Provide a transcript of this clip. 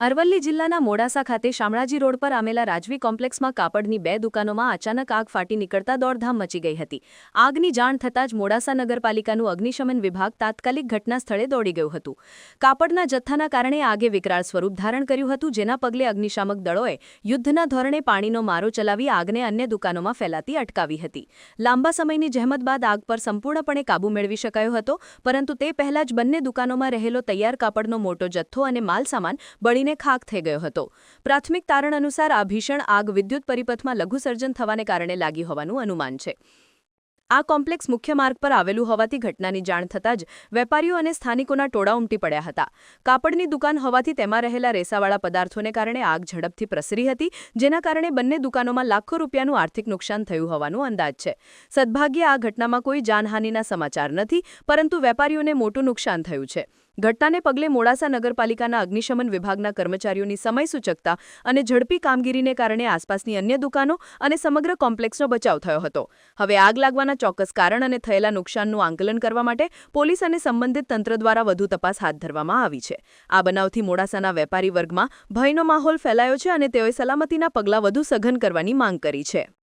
અરવલ્લી જિલ્લાના મોડાસા ખાતે શામળાજી રોડ પર આવેલા રાજવી કોમ્પ્લેક્સમાં કાપડની બે દુકાનોમાં અચાનક આગ ફાટી નીકળતા દોડધામ મચી ગઈ હતી. આગની જાણ થતાં જ મોડાસા નગરપાલિકાનું અગ્નિશમન વિભાગ તાત્કાલિક ઘટના સ્થળે દોડી ગયું હતું. કાપડના જથ્થાના કારણે આગે વિકરાળ સ્વરૂપ ધારણ કર્યું હતું, જેના પગલે અગ્નિશામક દળોએ યુદ્ધના ધોરણે પાણીનો મારો ચલાવી આગને અન્ય દુકાનોમાં ફેલાતી અટકાવી હતી. લાંબા સમયની જહેમત બાદ આગ પર સંપૂર્ણપણે કાબૂ મેળવી શકાયો હતો, પરંતુ તે પહેલા જ બંને દુકાનોમાં રહેલો તૈયાર કાપડનો મોટો જથ્થો અને માલસામાન બળીને ખાખ થઈ ગયો હતો. પ્રાથમિક તારણ અનુસાર આ ભીષણ આગ વિદ્યુત પરિપથમાં લઘુસર્જન થવાને કારણે લાગી હોવાનું અનુમાન છે. આ કોમ્પ્લેક્સ મુખ્ય માર્ગ પર આવેલું હોવાથી ઘટનાની જાણ થતાં જ વેપારીઓ અને સ્થાનિકોના ટોળા ઉમટી પડ્યા હતા. કાપડની દુકાન હોવાથી તેમાં રહેલા રેસાવાળા પદાર્થોને કારણે આગ ઝડપથી પ્રસરી હતી, જેના કારણે બંને દુકાનોમાં લાખો રૂપિયાનું આર્થિક નુકસાન થયું હોવાનું અંદાજ છે. સદભાગ્યે આ ઘટનામાં કોઈ જાનહાનિના સમાચાર નથી, પરંતુ વેપારીઓને મોટું નુકસાન થયું છે. ઘટનાને પગલે મોડાસા નગરપાલિકાના અગ્નિશમન વિભાગના કર્મચારીઓની સમયસૂચકતા અને ઝડપી કામગીરીને કારણે આસપાસની અન્ય દુકાનો અને સમગ્ર કોમ્પ્લેક્સનો બચાવ થયો હતો. હવે આગ લાગવાના ચોક્કસ કારણ અને થયેલા નુકસાનનું આંકલન કરવા માટે પોલીસ અને સંબંધિત તંત્ર દ્વારા વધુ તપાસ હાથ ધરવામાં આવી છે. આ બનાવથી મોડાસાના વેપારી વર્ગમાં ભયનો માહોલ ફેલાયો છે અને તેઓએ સલામતીના પગલાં વધુ સઘન કરવાની માંગ કરી છે.